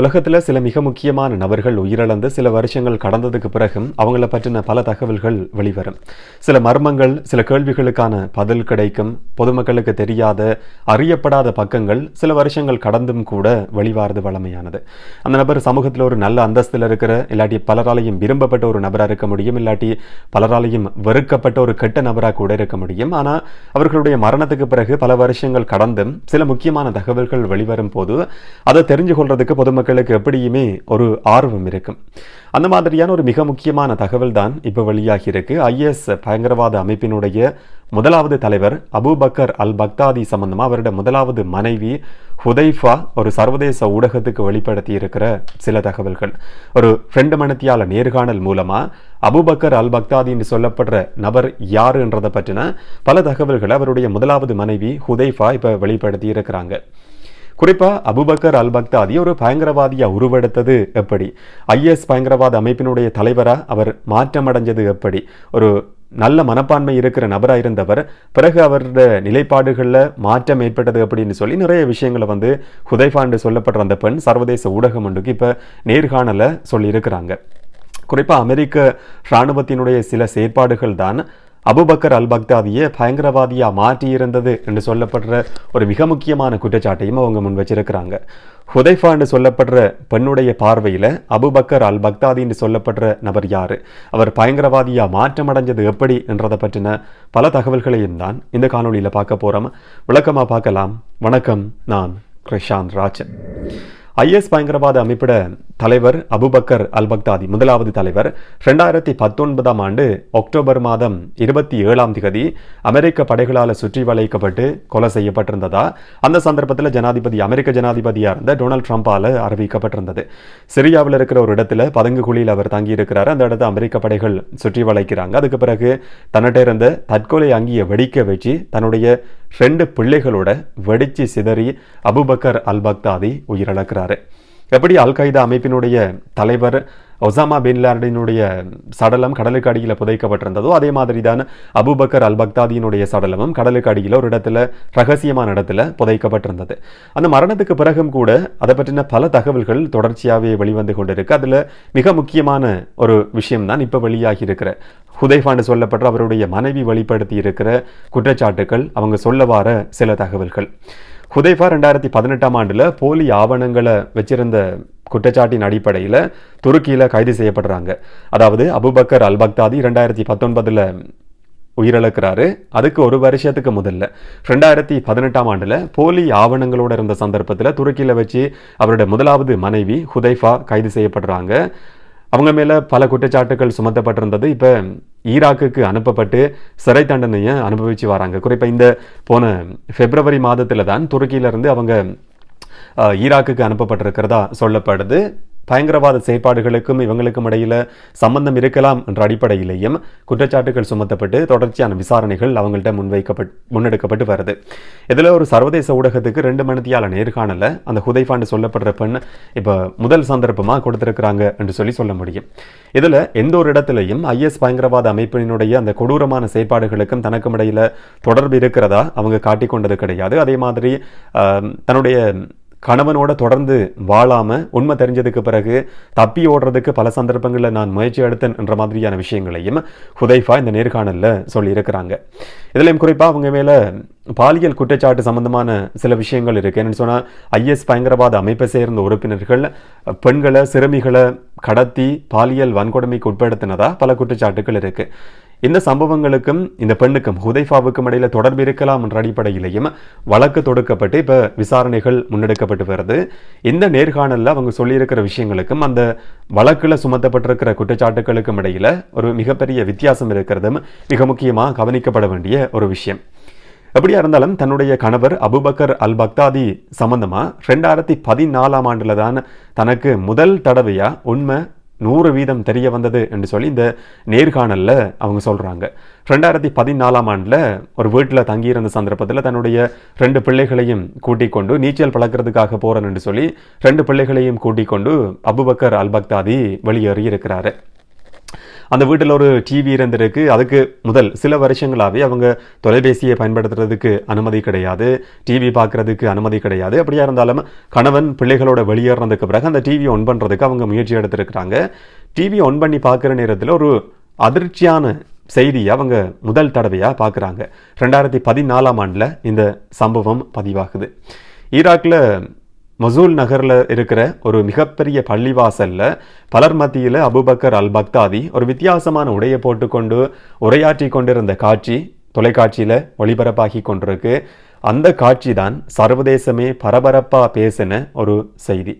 உலகத்தில் சில மிக முக்கியமான நபர்கள் உயிரிழந்து சில வருஷங்கள் கடந்ததுக்கு பிறகும் அவங்கள பற்றின பல தகவல்கள் வெளிவரும். சில மர்மங்கள் சில கேள்விகளுக்கான பதில் கிடைக்கும். பொதுமக்களுக்கு தெரியாத அறியப்படாத பக்கங்கள் சில வருஷங்கள் கடந்தும் கூட வெளிவாரது வளமையானது. அந்த நபர் சமூகத்தில் ஒரு நல்ல அந்தஸ்தில் இருக்கிற இல்லாட்டி பலராலையும் விரும்பப்பட்ட ஒரு நபராக இருக்க முடியும் இல்லாட்டி பலராலையும் வெறுக்கப்பட்ட ஒரு கெட்ட நபராக கூட இருக்க முடியும். ஆனால் அவர்களுடைய மரணத்துக்கு பிறகு பல வருஷங்கள் கடந்தும் சில முக்கியமான தகவல்கள் வெளிவரும் போது அதை தெரிஞ்சு கொள்றதுக்கு மக்களுக்கு எப்படியுமே ஒரு ஆர்வம் இருக்கும். அந்த மாதிரியான ஒரு மிக முக்கியமான தகவல் தான் இப்போ வெளியாகி இருக்கு. ஐஎஸ் பயங்கரவாத அமைப்பினுடைய முதலாவது தலைவர் அபுபக்கர் அல் பக்தாதி சம்பந்தமாக அவருடைய முதலாவது மனைவி ஹுதைஃபா ஒரு சர்வதேச ஊடகத்துக்கு வெளிப்படுத்தி இருக்கிற சில தகவல்கள். ஒரு ஃப்ரெண்டு மணித்தியால நேர்காணல் மூலமாக அபுபக்கர் அல் பக்தாதின்னு சொல்லப்படுற நபர் யாருன்றதை பற்றின பல தகவல்களை அவருடைய முதலாவது மனைவி ஹுதைஃபா இப்போ வெளிப்படுத்தி இருக்கிறாங்க. குறிப்பா அபுபக்கர் அல் பக்தாதி ஒரு பயங்கரவாதியாக உருவெடுத்தது எப்படி? ஐஎஸ் பயங்கரவாத அமைப்பினுடைய தலைவராக அவர் மாற்றமடைஞ்சது எப்படி? ஒரு நல்ல மனப்பான்மை இருக்கிற நபராக இருந்தவர் பிறகு அவரோட நிலைப்பாடுகளில் மாற்றம் ஏற்பட்டது அப்படின்னு சொல்லி நிறைய விஷயங்களை வந்து ஹுதைஃபாண்டு சொல்லப்படுற அந்த பெண் சர்வதேச ஊடகம் ஒன்றுக்கு இப்போ நேர்காணலை சொல்லியிருக்கிறாங்க. குறிப்பாக அமெரிக்க இராணுவத்தினுடைய சில செயற்பாடுகள் தான் அபுபக்கர் அல் பக்தாதியை பயங்கரவாதியாக மாற்றியிருந்தது என்று சொல்லப்படுற ஒரு மிக முக்கியமான குற்றச்சாட்டையும் அவங்க முன் வச்சிருக்கிறாங்க. ஹுதைஃபா என்று சொல்லப்படுற பெண்ணுடைய பார்வையில் அபுபக்கர் அல் பக்தாதி என்று சொல்லப்படுற நபர் யாரு? அவர் பயங்கரவாதியா மாற்றமடைஞ்சது எப்படி என்றதை பற்றின பல தகவல்களையும் தான் இந்த காணொலியில் பார்க்க போறோம். விளக்கமாக பார்க்கலாம். வணக்கம் நான் கிருஷாந்த் ராஜன். ஐஎஸ் பயங்கரவாத அமைப்பிட தலைவர் அபுபக்கர் அல் பக்தாதி முதலாவது தலைவர். ரெண்டாயிரத்தி பத்தொன்பதாம் ஆண்டு அக்டோபர் மாதம் இருபத்தி ஏழாம் திகதி அமெரிக்க படைகளால் சுற்றி வளைக்கப்பட்டு கொலை செய்யப்பட்டிருந்ததா? அந்த சந்தர்ப்பத்தில் ஜனாதிபதி அமெரிக்க ஜனாதிபதியாக இருந்த டொனால்ட் ட்ரம்ப்பால் அறிவிக்கப்பட்டிருந்தது. சிரியாவில் இருக்கிற ஒரு இடத்துல பதங்கு குழியில் அவர் தங்கியிருக்கிறார். அந்த இடத்த அமெரிக்க படைகள் சுற்றி வளைக்கிறாங்க. அதுக்கு பிறகு தன்னிட்ட இருந்த தற்கொலை அங்கியை வெடிக்க வச்சு தன்னுடைய ரெண்டு பிள்ளைகளோட வெடிச்சு சிதறி அபுபக்கர் அல் பக்தாதி உயிரிழக்கிறாரு. எப்படி அல் கைதா அமைப்பினுடைய தலைவர் ஒசாமா பின் லாடனுடைய சடலம் கடலுக்கு அடியில் புதைக்கப்பட்டிருந்ததோ அதே மாதிரி தான் அபுபக்கர் அல் பக்தாதியினுடைய சடலமும் கடலுக்கு அடியில் ஒரு இடத்துல ரகசியமான இடத்துல புதைக்கப்பட்டிருந்தது. அந்த மரணத்துக்கு பிறகும் கூட அதை பற்றின பல தகவல்கள் தொடர்ச்சியாகவே வெளிவந்து கொண்டிருக்கு. அதில் மிக முக்கியமான ஒரு விஷயம் தான் இப்போ வெளியாகி இருக்கிற ஹுதைஃபாண்டு சொல்லப்பட்ட அவருடைய மனைவி வெளிப்படுத்தி இருக்கிற குற்றச்சாட்டுகள் அவங்க சொல்ல வார சில தகவல்கள். ஹுதைஃபா ரெண்டாயிரத்தி பதினெட்டாம் ஆண்டில் போலி ஆவணங்களை வச்சிருந்த குற்றச்சாட்டின் அடிப்படையில் துருக்கியில் கைது செய்யப்படுறாங்க. அதாவது அபுபக்கர் அல் பக்தாதி ரெண்டாயிரத்தி பத்தொன்பதில் உயிரிழக்கிறாரு. அதுக்கு ஒரு வருஷத்துக்கு முதல்ல. ரெண்டாயிரத்தி பதினெட்டாம் ஆண்டில் போலி ஆவணங்களோடு இருந்த சந்தர்ப்பத்தில் துருக்கியில் வச்சு அவருடைய முதலாவது மனைவி ஹுதைஃபா கைது செய்யப்படுறாங்க. அவங்க மேலே பல குற்றச்சாட்டுகள் சுமத்தப்பட்டிருந்தது. இப்போ ஈராக்குக்கு அனுப்பப்பட்டு சிறை தண்டனையை அனுபவிச்சு வராங்க. குறிப்பாக இந்த போன பிப்ரவரி மாதத்தில் தான் துருக்கியிலேருந்து அவங்க ஈராக்குக்கு அனுப்பப்பட்டிருக்கிறதா சொல்லப்படுது. பயங்கரவாத செயற்பாடுகளுக்கும் இவங்களுக்கும் இடையில் சம்பந்தம் இருக்கலாம் என்ற அடிப்படையிலேயும் குற்றச்சாட்டுகள் சுமத்தப்பட்டு தொடர்ச்சியான விசாரணைகள் அவங்கள்ட்ட முன்வைக்கப்பட்டு முன்னெடுக்கப்பட்டு வருது. இதில் ஒரு சர்வதேச ஊடகத்துக்கு ரெண்டு மணித்தியால நேர்காணல அந்த ஹுதைஃபாண்டு சொல்லப்படுற பெண் இப்போ முதல் சந்தர்ப்பமாக கொடுத்துருக்குறாங்க என்று சொல்லி சொல்ல முடியும். இதில் எந்த ஒரு இடத்துலையும் ஐஎஸ் பயங்கரவாத அமைப்பினுடைய அந்த கொடூரமான செயற்பாடுகளுக்கும் தனக்கும் இடையில் தொடர்பு இருக்கிறதா அவங்க காட்டிக்கொண்டது கிடையாது. அதே மாதிரி தன்னுடைய கணவனோட தொடர்ந்து வாழாம உண்மை தெரிஞ்சதுக்கு பிறகு தப்பி ஓடுறதுக்கு பல சந்தர்ப்பங்களில் நான் முயற்சி எடுத்தேன் என்ற மாதிரியான விஷயங்களையும் ஹுதைஃபா இந்த நேர்காணலில் சொல்லியிருக்கிறாங்க. இதுலையும் குறிப்பாக அவங்க மேலே பாலியல் குற்றச்சாட்டு சம்பந்தமான சில விஷயங்கள் இருக்கு. என்னன்னு சொன்னால் ஐஎஸ் பயங்கரவாத அமைப்பை சேர்ந்த உறுப்பினர்கள் பெண்களை சிறுமிகளை கடத்தி பாலியல் வன்கொடுமைக்கு உட்படுத்தினதா பல குற்றச்சாட்டுகள் இருக்கு. இந்த சம்பவங்களுக்கும் இந்த பெண்ணுக்கும் ஹுதைஃபாவுக்கும் இடையில தொடர்பு இருக்கலாம் என்ற அடிப்படையிலையும் வழக்கு தொடுக்கப்பட்டு இப்போ விசாரணைகள் முன்னெடுக்கப்பட்டு வருது. இந்த நேர்காணலில் அவங்க சொல்லியிருக்கிற விஷயங்களுக்கும் அந்த வழக்கில் சுமத்தப்பட்டிருக்கிற குற்றச்சாட்டுகளுக்கும் இடையில ஒரு மிகப்பெரிய வித்தியாசம் இருக்கிறதும் மிக முக்கியமாக கவனிக்கப்பட வேண்டிய ஒரு விஷயம். எப்படியா இருந்தாலும் தன்னுடைய கணவர் அபுபக்கர் அல் பக்தாதி சம்பந்தமாக ரெண்டாயிரத்தி பதினாலாம் ஆண்டில் தான் தனக்கு முதல் தடவையாக உண்மை நூறு வீதம் தெரிய வந்தது என்று சொல்லி இந்த நேர்காணலில் அவங்க சொல்கிறாங்க ரெண்டாயிரத்தி பதினாலாம் ஆண்டில் ஒரு வீட்டில் தங்கியிருந்த சந்தர்ப்பத்தில் தன்னுடைய ரெண்டு பிள்ளைகளையும் கூட்டிக் கொண்டு நீச்சல் பழக்கிறதுக்காக போகிறேன் என்று சொல்லி ரெண்டு பிள்ளைகளையும் கூட்டிக் கொண்டு அபுபக்கர் அல் பக்தாதி வெளியேறி இருக்கிறாரு. அந்த வீட்டில் ஒரு டிவி இருந்திருக்கு. அதுக்கு முதல் சில வருஷங்களாகவே அவங்க தொலைபேசியை பயன்படுத்துறதுக்கு அனுமதி கிடையாது. டிவி பார்க்குறதுக்கு அனுமதி கிடையாது. அப்படியா இருந்தாலும் கணவன் பிள்ளைகளோட வெளியேறதுக்கு பிறகு அந்த டிவி ஒன் பண்ணுறதுக்கு அவங்க முயற்சி எடுத்திருக்கிறாங்க. டிவி ஒன் பண்ணி பார்க்குற நேரத்தில் ஒரு அதிர்ச்சியான செய்தியை அவங்க முதல் தடவையாக பார்க்குறாங்க. ரெண்டாயிரத்தி பதினாலாம் ஆண்டில் இந்த சம்பவம் பதிவாகுது. ஈராக்கில் மசூல் நகரில் இருக்கிற ஒரு மிகப்பெரிய பள்ளிவாசலில் பலர் மத்தியில் அபுபக்கர் அல் பக்தாதி ஒரு வித்தியாசமான உடையை போட்டுக்கொண்டு உரையாற்றி கொண்டிருந்த காட்சி தொலைக்காட்சியில் ஒளிபரப்பாகி கொண்டிருக்கு. அந்த காட்சி தான் சர்வதேசமே பரபரப்பாக பேசின ஒரு செய்தி.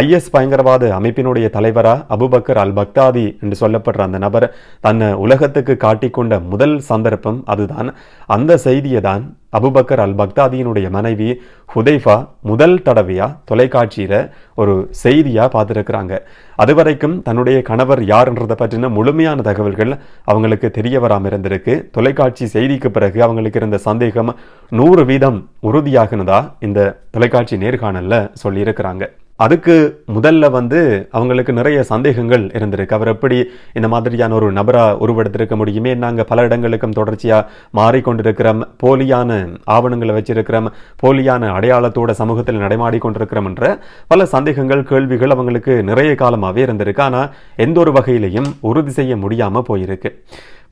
ஐஎஸ் பயங்கரவாத அமைப்பினுடைய தலைவரா அபுபக்கர் அல் பக்தாதி என்று சொல்லப்படுற அந்த நபர் தன்னை உலகத்துக்கு காட்டிக்கொண்ட முதல் சந்தர்ப்பம் அதுதான். அந்த செய்தியை தான் அபுபக்கர் அல் பக்தாதியினுடைய மனைவி ஹுதைஃபா முதல் தடவையாக தொலைக்காட்சியில் ஒரு செய்தியாக பார்த்துருக்குறாங்க. அது வரைக்கும் தன்னுடைய கணவர் யார்ன்றதை பற்றின முழுமையான தகவல்கள் அவங்களுக்கு தெரிய வராமல் இருந்திருக்கு. தொலைக்காட்சி செய்திக்கு பிறகு அவங்களுக்கு இருந்த சந்தேகம் நூறு வீதம் உறுதியாகுனதா இந்த தொலைக்காட்சி நேர்காணலில் சொல்லியிருக்கிறாங்க. அதுக்கு முதல்ல வந்து அவங்களுக்கு நிறைய சந்தேகங்கள் இருந்திருக்கு. அவர் எப்படி இந்த மாதிரியான ஒரு நபராக உருவெடுத்திருக்க முடியுமே? நாங்கள் பல இடங்களுக்கும் தொடர்ச்சியாக மாறிக்கொண்டிருக்கிறோம் போலியான ஆவணங்களை வச்சிருக்கிறோம் போலியான அடையாளத்தோட சமூகத்தில் நடைமாடி கொண்டிருக்கிறோம் என்ற பல சந்தேகங்கள் கேள்விகள் அவங்களுக்கு நிறைய காலமாகவே இருந்திருக்கு. ஆனால் எந்த ஒரு வகையிலையும் உறுதி செய்ய முடியாமல் போயிருக்கு.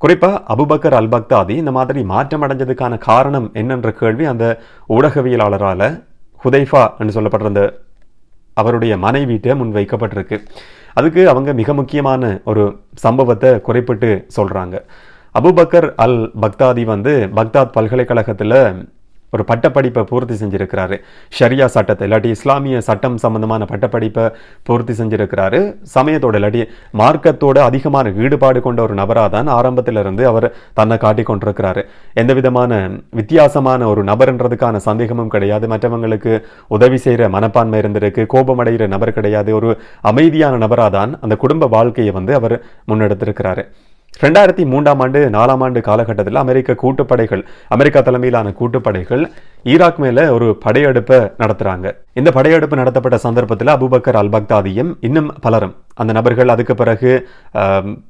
குறிப்பாக அபுபக்கர் அல் பக்தாதி இந்த மாதிரி மாற்றம் அடைஞ்சதுக்கான காரணம் என்னன்ற கேள்வி அந்த ஊடகவியலாளரால் ஹுதைஃபா என்று சொல்லப்படுற அந்த அவருடைய மனைவிட்ட முன் வைக்கப்பட்டிருக்கு அதுக்கு அவங்க மிக முக்கியமான ஒரு சம்பவத்தை குறைப்பிட்டு சொல்கிறாங்க அபுபக்கர் அல் பக்தாதி வந்து பக்தாத் பல்கலைக்கழகத்தில் ஒரு பட்டப்படிப்பை பூர்த்தி செஞ்சுருக்கிறாரு. ஷரியா சட்டத்தை இல்லாட்டி இஸ்லாமிய சட்டம் சம்பந்தமான பட்டப்படிப்பை பூர்த்தி செஞ்சுருக்கிறாரு. சமயத்தோட இல்லாட்டி மார்க்கத்தோட அதிகமான ஈடுபாடு கொண்ட ஒரு நபராக தான் ஆரம்பத்திலிருந்து அவர் தன்னை காட்டிக்கொண்டிருக்கிறாரு எந்த விதமான வித்தியாசமான ஒரு நபர்ன்றதுக்கான சந்தேகமும் கிடையாது. மற்றவங்களுக்கு உதவி செய்கிற மனப்பான்மை இருந்திருக்கு. கோபமடைகிற நபர் கிடையாது. ஒரு அமைதியான நபராக தான் அந்த குடும்ப வாழ்க்கையை வந்து அவர் முன்னெடுத்திருக்கிறாரு. ரெண்டாயிரத்தி மூன்றாம் ஆண்டு நாலாம் ஆண்டு காலகட்டத்தில் அமெரிக்க கூட்டுப்படைகள் அமெரிக்கா தலைமையிலான கூட்டுப்படைகள் ஈராக் மேலே ஒரு படையெடுப்பை நடத்துகிறாங்க இந்த படையெடுப்பு நடத்தப்பட்ட சந்தர்ப்பத்தில் அபுபக்கர் அல் பக்தாதியும் இன்னும் பலரும் அந்த நபர்கள் அதுக்கு பிறகு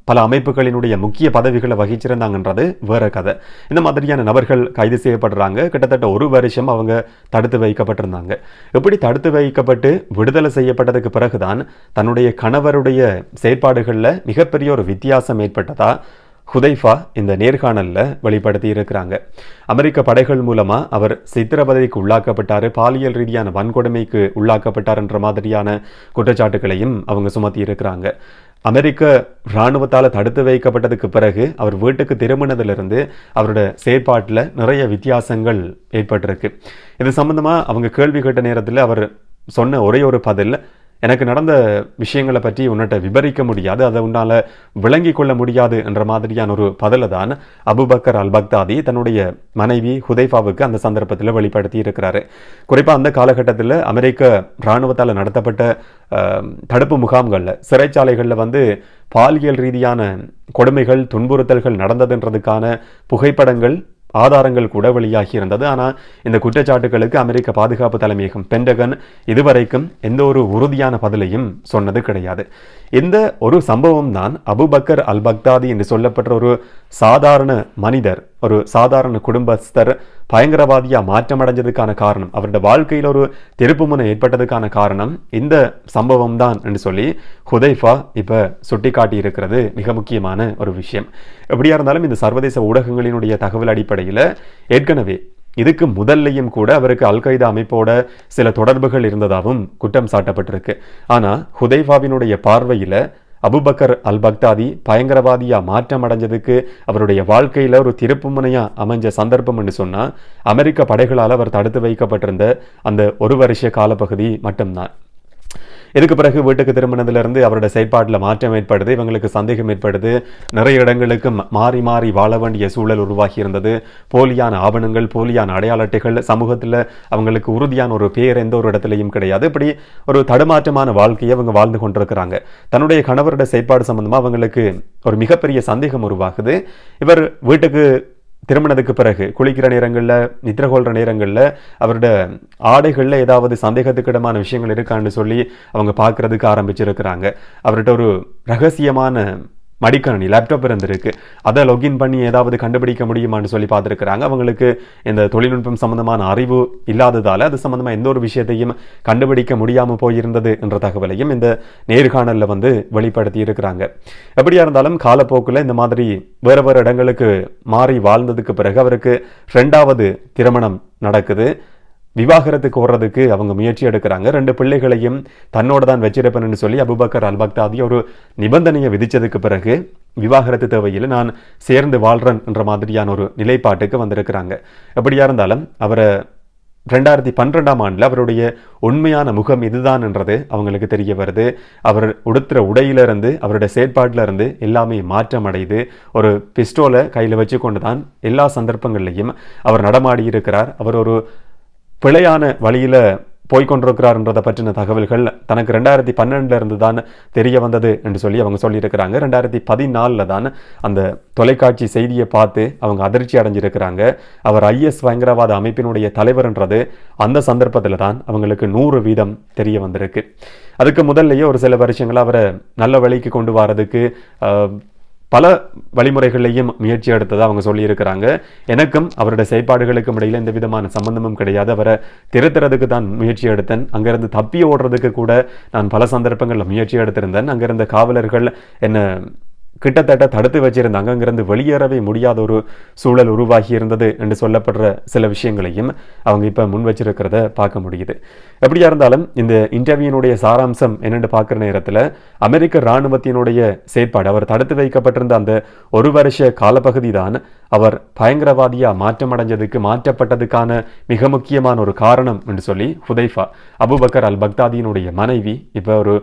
பல அமைப்புகளினுடைய முக்கிய பதவிகளை வகிச்சிருந்தாங்கன்றது வேற கதை. இந்த மாதிரியான நபர்கள் கைது செய்யப்படுறாங்க. கிட்டத்தட்ட ஒரு வருஷம் அவங்க தடுத்து வைக்கப்பட்டிருந்தாங்க. எப்படி தடுத்து வைக்கப்பட்டு விடுதலை செய்யப்பட்டதுக்கு பிறகுதான் தன்னுடைய கணவருடைய செயற்பாடுகளில் மிகப்பெரிய ஒரு வித்தியாசம் ஏற்பட்டதா ஹுதைஃபா இந்த நேர்காணலில் வெளிப்படுத்தி இருக்கிறாங்க அமெரிக்க படைகள் மூலமாக அவர் சித்திரவதைக்கு உள்ளாக்கப்பட்டார் பாலியல் ரீதியான வன்கொடுமைக்கு உள்ளாக்கப்பட்டார் என்ற மாதிரியான குற்றச்சாட்டுகளையும் அவங்க சுமத்தி இருக்கிறாங்க அமெரிக்க இராணுவத்தால் தடுத்து வைக்கப்பட்டதுக்கு பிறகு அவர் வீட்டுக்கு திரும்பினதிலிருந்து அவரோட செயற்பாட்டில் நிறைய வித்தியாசங்கள் ஏற்பட்டிருக்கு. இது சம்மந்தமாக அவங்க கேள்வி கேட்ட நேரத்தில் அவர் சொன்ன ஒரே ஒரு பதில் எனக்கு நடந்த விஷயங்களை பற்றி உன்னிட்ட விவரிக்க முடியாது அதை உன்னால் விளங்கி கொள்ள முடியாது என்ற மாதிரியான ஒரு பதிலை தான் அபுபக்கர் அல் பக்தாதி தன்னுடைய மனைவி ஹுதைஃபாவுக்கு அந்த சந்தர்ப்பத்தில் வெளிப்படுத்தி இருக்கிறாரு. குறிப்பாக அந்த காலகட்டத்தில் அமெரிக்க இராணுவத்தால் நடத்தப்பட்ட தடுப்பு முகாம்களில் சிறைச்சாலைகளில் வந்து பாலியல் ரீதியான கொடுமைகள் துன்புறுத்தல்கள் நடந்ததுன்றதுக்கான புகைப்படங்கள் ஆதாரங்கள் கூட வெளியாகி இருந்தது. ஆனால் இந்த குற்றச்சாட்டுகளுக்கு அமெரிக்க பாதுகாப்பு தலைமையகம் பென்டகன் இதுவரைக்கும் எந்த ஒரு உறுதியான பதிலையும் சொன்னது கிடையாது. இந்த ஒரு சம்பவம் தான் அபுபக்கர் அல் பக்தாதி என்று சொல்லப்பட்ட ஒரு சாதாரண மனிதர் ஒரு சாதாரண குடும்பஸ்தர் பயங்கரவாதியா மாற்றமடைஞ்சதுக்கான காரணம் அவரோட வாழ்க்கையில் ஒரு திருப்புமுனை ஏற்பட்டதுக்கான காரணம் இந்த சம்பவம் தான் என்று சொல்லி ஹுதைஃபா இப்போ சுட்டி இருக்கிறது மிக முக்கியமான ஒரு விஷயம். எப்படியா இருந்தாலும் இந்த சர்வதேச ஊடகங்களினுடைய தகவல் அடிப்படையில் ஏற்கனவே இதுக்கு முதல்லையும் கூட அவருக்கு அல் அமைப்போட சில தொடர்புகள் இருந்ததாகவும் குற்றம் சாட்டப்பட்டிருக்கு. ஆனால் ஹுதைஃபாவினுடைய பார்வையில் அபுபக்கர் அல் பக்தாதி பயங்கரவாதியா மாற்றம் அடைஞ்சதுக்கு அவருடைய வாழ்க்கையில ஒரு திருப்பு முனையாக அமைஞ்ச சந்தர்ப்பம் என்று சொன்னா அமெரிக்க படைகளால் அவர் தடுத்து வைக்கப்பட்டிருந்த அந்த ஒரு வருஷ காலப்பகுதி மட்டும்தான். இதுக்கு பிறகு வீட்டுக்கு திரும்பினதிலிருந்து அவரோட செயற்பாட்டில் மாற்றம் ஏற்படுது இவங்களுக்கு சந்தேகம் ஏற்படுது. நிறைய இடங்களுக்கு மாறி மாறி வாழ வேண்டிய சூழல் உருவாகி இருந்தது போலியான ஆவணங்கள் போலியான அடையாள அட்டைகள் சமூகத்தில் அவங்களுக்கு உறுதியான ஒரு பேர் எந்த ஒரு இடத்துலையும் கிடையாது. இப்படி ஒரு தடுமாற்றமான வாழ்க்கையை அவங்க வாழ்ந்து கொண்டிருக்கிறாங்க. தன்னுடைய கணவரோட செயற்பாடு சம்பந்தமாக அவங்களுக்கு ஒரு மிகப்பெரிய சந்தேகம் உருவாகுது. இவர் வீட்டுக்கு திருமணத்துக்கு பிறகு குளிக்கிற நேரங்களில் நித்திர கொள்கிற நேரங்களில் அவரோட ஆடைகளில் ஏதாவது சந்தேகத்துக்கிடமான விஷயங்கள் இருக்கான்னு சொல்லி அவங்க பார்க்கறதுக்கு ஆரம்பிச்சிருக்கிறாங்க. அவர்கிட்ட ஒரு ரகசியமான மடிக்கணினி லேப்டாப் இருந்திருக்கு. அதை லொகின் பண்ணி ஏதாவது கண்டுபிடிக்க முடியுமான்னு சொல்லி பார்த்துருக்குறாங்க. அவங்களுக்கு இந்த தொழில்நுட்பம் சம்மந்தமான அறிவு இல்லாததால் அது சம்மந்தமாக எந்த ஒரு விஷயத்தையும் கண்டுபிடிக்க முடியாமல் போயிருந்தது என்ற தகவலையும் இந்த நேர்காணலில் வந்து வெளிப்படுத்தி இருக்கிறாங்க. எப்படியா இருந்தாலும் காலப்போக்கில் இந்த மாதிரி வேறு வேறு இடங்களுக்கு மாறி வாழ்ந்ததுக்கு பிறகு அவருக்கு ரெண்டாவது திருமணம் நடக்குது. விவாகரத்துக்கு ஓடுறதுக்கு அவங்க முயற்சி எடுக்கிறாங்க. ரெண்டு பிள்ளைகளையும் தன்னோட தான் வச்சிருப்பேன்னு சொல்லி அபுபக்கர் அல்பக்தாதி ஒரு நிபந்தனையை விதித்ததுக்கு பிறகு விவாகரத்து தேவையில் நான் சேர்ந்து வாழ்கிறேன் என்ற மாதிரியான ஒரு நிலைப்பாட்டுக்கு வந்திருக்கிறாங்க. எப்படியா இருந்தாலும் அவரை ரெண்டாயிரத்தி பன்னிரெண்டாம் ஆண்டில் அவருடைய உண்மையான முகம் இதுதான் என்றது அவங்களுக்கு தெரிய வருது. அவர் உடுத்துற உடையிலிருந்து அவருடைய செயற்பாட்டிலிருந்து எல்லாமே மாற்றம் அடையுது ஒரு பிஸ்டோலை கையில் வச்சு கொண்டு தான் எல்லா சந்தர்ப்பங்கள்லையும் அவர் நடமாடி இருக்கிறார். அவர் ஒரு பிழையான வழியில் போய்கொண்டிருக்கிறார்ன்றதை பற்றின தகவல்கள் தனக்கு ரெண்டாயிரத்தி பன்னெண்டுல இருந்து தான் தெரிய வந்தது என்று சொல்லி அவங்க சொல்லியிருக்கிறாங்க. ரெண்டாயிரத்தி பதினாலில் தான் அந்த தொலைக்காட்சி செய்தியை பார்த்து அவங்க அதிர்ச்சி அடைஞ்சிருக்கிறாங்க. அவர் ஐஎஸ் பயங்கரவாத அமைப்பினுடைய தலைவர்ன்றது அந்த சந்தர்ப்பத்தில் தான் அவங்களுக்கு நூறு வீதம் தெரிய வந்திருக்கு. அதுக்கு முதல்லையே ஒரு சில வருஷங்களாக அவரை நல்ல வழிக்கு கொண்டு வரதுக்கு பல வழிமுறைகளையும் முயற்சி எடுத்ததாக அவங்க சொல்லியிருக்கிறாங்க. எனக்கும் அவருடைய செயற்பாடுகளுக்கும் இடையில எந்த விதமான சம்பந்தமும் கிடையாது. அவரை திருத்துறதுக்கு தான் முயற்சி எடுத்தேன். அங்கிருந்து தப்பி ஓடுறதுக்கு கூட நான் பல சந்தர்ப்பங்களில் முயற்சி எடுத்திருந்தேன். அங்கிருந்த காவலர்கள் என்ன கிட்டத்தட்ட தடுத்து வச்சிருந்தாங்க அங்கிருந்து வெளியேறவே முடியாத ஒரு சூழல் உருவாகி இருந்தது என்று சொல்லப்படுற சில விஷயங்களையும் அவங்க இப்போ முன் வச்சிருக்கிறத பார்க்க முடியுது. எப்படியா இருந்தாலும் இந்த இன்டர்வியூனுடைய சாராம்சம் என்னென்னு பார்க்குற நேரத்தில் அமெரிக்க இராணுவத்தினுடைய செயற்பாடு அவர் தடுத்து வைக்கப்பட்டிருந்த அந்த ஒரு வருஷ காலப்பகுதி தான் அவர் பயங்கரவாதியாக மாற்றமடைஞ்சதுக்கு மாற்றப்பட்டதுக்கான மிக முக்கியமான ஒரு காரணம் என்று சொல்லி ஹுதைஃபா அபுபக்கர் அல் பக்தாதியினுடைய மனைவி இப்போ ஒரு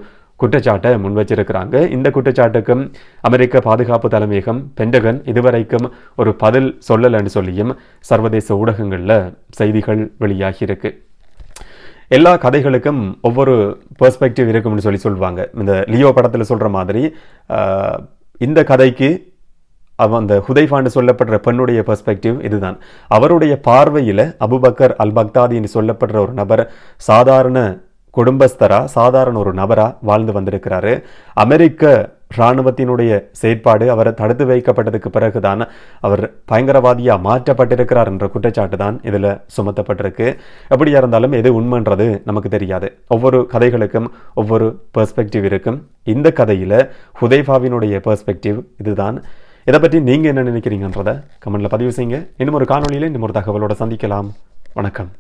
குற்றச்சாட்டை முன்வச்சிருக்கிறாங்க. இந்த குற்றச்சாட்டுக்கும் அமெரிக்க பாதுகாப்பு தலைமையகம் பென்டகன் இதுவரைக்கும் ஒரு பதில் சொல்லலைன்னு சொல்லியும் சர்வதேச ஊடகங்களில் செய்திகள் வெளியாகியிருக்கு. எல்லா கதைகளுக்கும் ஒவ்வொரு பெர்ஸ்பெக்டிவ் இருக்கும்னு சொல்லி சொல்லுவாங்க இந்த லியோ படத்தில் சொல்கிற மாதிரி இந்த கதைக்கு அவ அந்த ஹுதைஃபான்னு சொல்லப்படுற பெண்ணுடைய பெர்ஸ்பெக்டிவ் இதுதான். அவருடைய பார்வையில் அபுபக்கர் அல் பக்தாதின்னு சொல்லப்படுற ஒரு நபர் சாதாரண குடும்பஸ்தரா சாதாரண ஒரு நபரா வாழ்ந்து வந்திருக்கிறாரு. அமெரிக்க இராணுவத்தினுடைய செயற்பாடு அவரை தடுத்து வைக்கப்பட்டதுக்கு பிறகுதான் அவர் பயங்கரவாதியாக மாற்றப்பட்டிருக்கிறார் என்ற குற்றச்சாட்டு தான் இதில் சுமத்தப்பட்டிருக்கு. எப்படியா இருந்தாலும் எது உண்மைன்றது நமக்கு தெரியாது. ஒவ்வொரு கதைகளுக்கும் ஒவ்வொரு பெர்ஸ்பெக்டிவ் இருக்கும். இந்த கதையில் ஹுதைஃபாவினுடைய பெர்ஸ்பெக்டிவ் இதுதான். இதை பற்றி நீங்கள் என்ன நினைக்கிறீங்கன்றதை கமெண்டில் பதிவு செய்யுங்க. இன்னும் ஒரு காணொலியில் இன்னும் ஒரு தகவலோட சந்திக்கலாம். வணக்கம்.